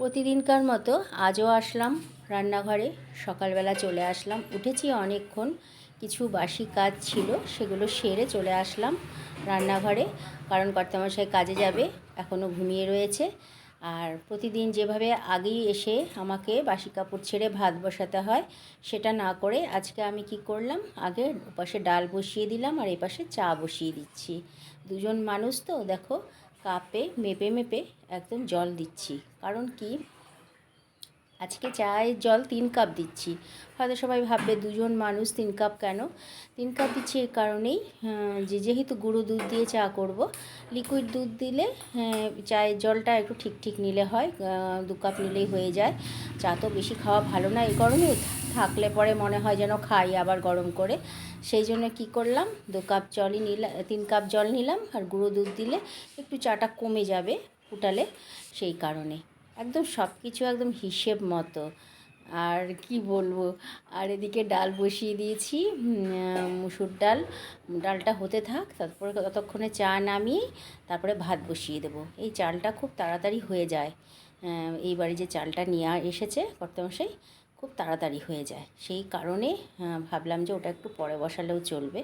প্রতিদিনকার মতো আজও আসলাম রান্নাঘরে। সকালবেলা চলে আসলাম। উঠেছি অনেকক্ষণ। কিছু বাসি কাজ ছিল, সেগুলো সেরে চলে আসলাম রান্নাঘরে। কারণ কর্তামশাই কাজে যাবে এখনও ঘুমিয়ে রয়েছে। আর প্রতিদিন যেভাবে আগেই এসে আমাকে বাসি কাপড় ছেড়ে ভাত বসাতে হয়, সেটা না করে আজকে আমি কি করলাম? আগে ওপাশে ডাল বসিয়ে দিলাম আর এপাশে চা বসিয়ে দিচ্ছি। দুজন মানুষ তো, দেখো কাপে মেপে মেপে একদম জল দিচ্ছি। কারণ কি? আজকে চায়ের জল তিন কাপ দিচ্ছি। হয়তো সবাই ভাববে, দুজন মানুষ তিন কাপ কেন? তিন কাপ দিচ্ছি এই কারণেই যে যেহেতু গুঁড়ো দুধ দিয়ে চা করব লিকুইড দুধ দিলে চায়ের জলটা একটু ঠিক ঠিক নিলে হয় দু কাপ নিলেই হয়ে যায়। চা তো বেশি খাওয়া ভালো না, এই কারণে থাকলে পরে মনে হয় যেন খাই আবার গরম করে। সেই জন্য কি করলাম, দু কাপ জলই নিলাম তিন কাপ জল নিলাম, আর গুঁড়ো দুধ দিলে একটু চাটা কমে যাবে, ফুটালে, সেই কারণে। একদম সব কিছু একদম হিসেব মতো। আর কি বলব? আর এদিকে ডাল বসিয়ে দিয়েছি মুসুর ডাল। ডালটা হতে থাক, তারপরে ততক্ষণে চা নামিয়ে তারপরে ভাত বসিয়ে দেবো। এই চালটা খুব তাড়াতাড়ি হয়ে যায়। এইবারে যে চালটা নিয়ে এসেছে কর্তামশাই, খুব তাড়াতাড়ি হয়ে যায়। সেই কারণে ভাবলাম যে ওটা একটু পরে বসালেও চলবে।